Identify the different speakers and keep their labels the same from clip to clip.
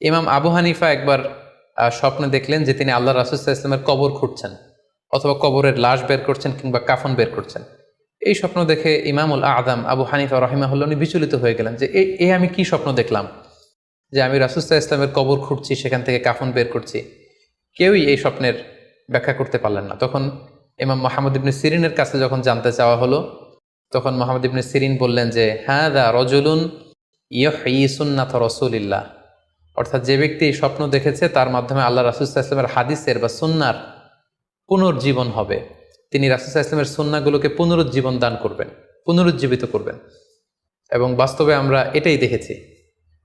Speaker 1: ইমাম আবু হানিফা একবার স্বপ্নে দেখলেন যে তিনি আল্লাহ রাসুল্লাহ ইসলামের কবর খুঁড়ছেন, অথবা কবরের লাশ বের করছেন কিংবা কাফন বের করছেন। এই স্বপ্ন দেখে ইমামুল আদম আবু হানিফা রহিমাহুল্লাহ উনি বিচলিত হয়ে গেলেন যে এ এ আমি কি স্বপ্ন দেখলাম? যে আমি রাসুস্তা ইসলামের কবর খুঁড়ছি, সেখান থেকে কাফন বের করছি। কেউই এই স্বপ্নের ব্যাখ্যা করতে পারলেন না। তখন ইমাম মোহাম্মদ ইবনে সিরিনের কাছে যখন জানতে চাওয়া হলো, তখন মোহাম্মদ ইবনে সিরিন বললেন যে হ্যাঁ দা রজুলুন ইয়হি সুন্নাথ রসুলিল্লাহ। অর্থাৎ যে ব্যক্তি এই স্বপ্ন দেখেছে, তার মাধ্যমে আল্লাহ রাসুল্লাহ ইসলামের হাদিসের বা সুন্নার পুনর্জীবন হবে। তিনি রাসুল্লাহ ইসলামের সুন্নাগুলোকে পুনরুজ্জীবন দান করবেন, পুনরুজ্জীবিত করবেন। এবং বাস্তবে আমরা এটাই দেখেছি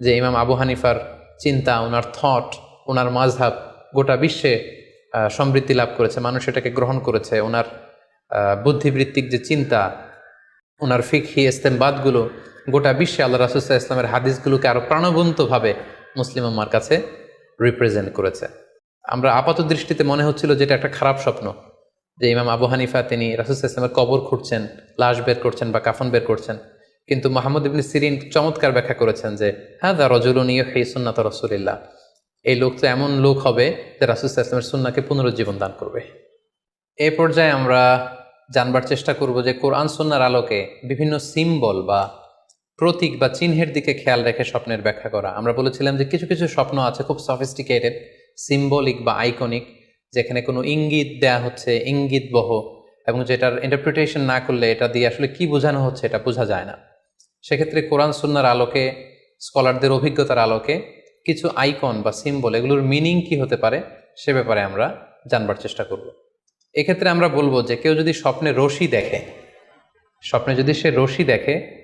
Speaker 1: যে ইমাম আবু হানিফার চিন্তা, ওনার থট ওনার মাঝহাব গোটা বিশ্বে সমৃদ্ধি লাভ করেছে। মানুষ এটাকে গ্রহণ করেছে। ওনার বুদ্ধিবৃত্তিক যে চিন্তা, ওনার ফিকহি ইস্তেমবাদগুলো গোটা বিশ্বে আল্লাহ রাসুল্লাহ ইসলামের হাদিসগুলোকে আরও প্রাণবন্তভাবে মুসলিম আমার কাছে রিপ্রেজেন্ট করেছে। আমরা আপাত দৃষ্টিতে মনে হচ্ছিল যে এটা একটা খারাপ স্বপ্ন, যে ইমাম আবু হানিফা তিনি রাসুল্লাহ ইসলামের কবর খুঁড়ছেন, লাশ বের করছেন বা কাফন বের করছেন। কিন্তু মোহাম্মদ ইবনে সিরিন চমৎকার ব্যাখ্যা করেছেন যে হ্যাঁ দা রজুলনীয় হে সুন্নাত রসুলিল্লাহ। এই লোক তো এমন লোক হবে যে রাসুল্লাহ ইসলামের সুন্নাকে পুনরুজ্জীবন দান করবে। এই পর্যায়ে আমরা জানবার চেষ্টা করব যে কোরআন সুন্নার আলোকে বিভিন্ন সিম্বল বা প্রতীক বা চিহ্নের দিকে খেয়াল রেখে স্বপ্নের ব্যাখ্যা করা। আমরা বলেছিলাম যে কিছু কিছু স্বপ্ন আছে খুব সফিস্টিকেটেড সিম্বলিক বা আইকনিক যেখানে কোনো ইঙ্গিত দেয়া হচ্ছে, ইঙ্গিত বহ, এবং যেটার ইন্টারপ্রিটেশন না করলে এটা দিয়ে আসলে কি বোঝানো হচ্ছে এটা বোঝা যায় না। সেক্ষেত্রে কোরআন, সুন্নার আলোকে, স্কলারদের অভিজ্ঞতার আলোকে কিছু আইকন বা সিম্বল এগুলোর মিনিং কি হতে পারে সে ব্যাপারে আমরা জানবার চেষ্টা করব। এক্ষেত্রে আমরা বলব যে কেউ যদি স্বপ্নে রশি দেখে, স্বপ্নে যদি সে রশি দেখে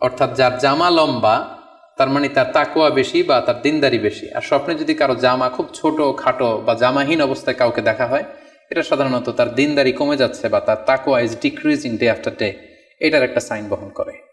Speaker 1: অর্থাৎ যার জামা লম্বা, তার মানে তার তাকুয়া বেশি বা তার দিনদারি বেশি। আর স্বপ্নে যদি কারও জামা খুব ছোট, খাটো বা জামাহীন অবস্থায় কাউকে দেখা হয়, এটা সাধারণত তার দিনদারি কমে যাচ্ছে বা তার তাকুয়া is decreasing day after day এটার একটা সাইন বহন করে।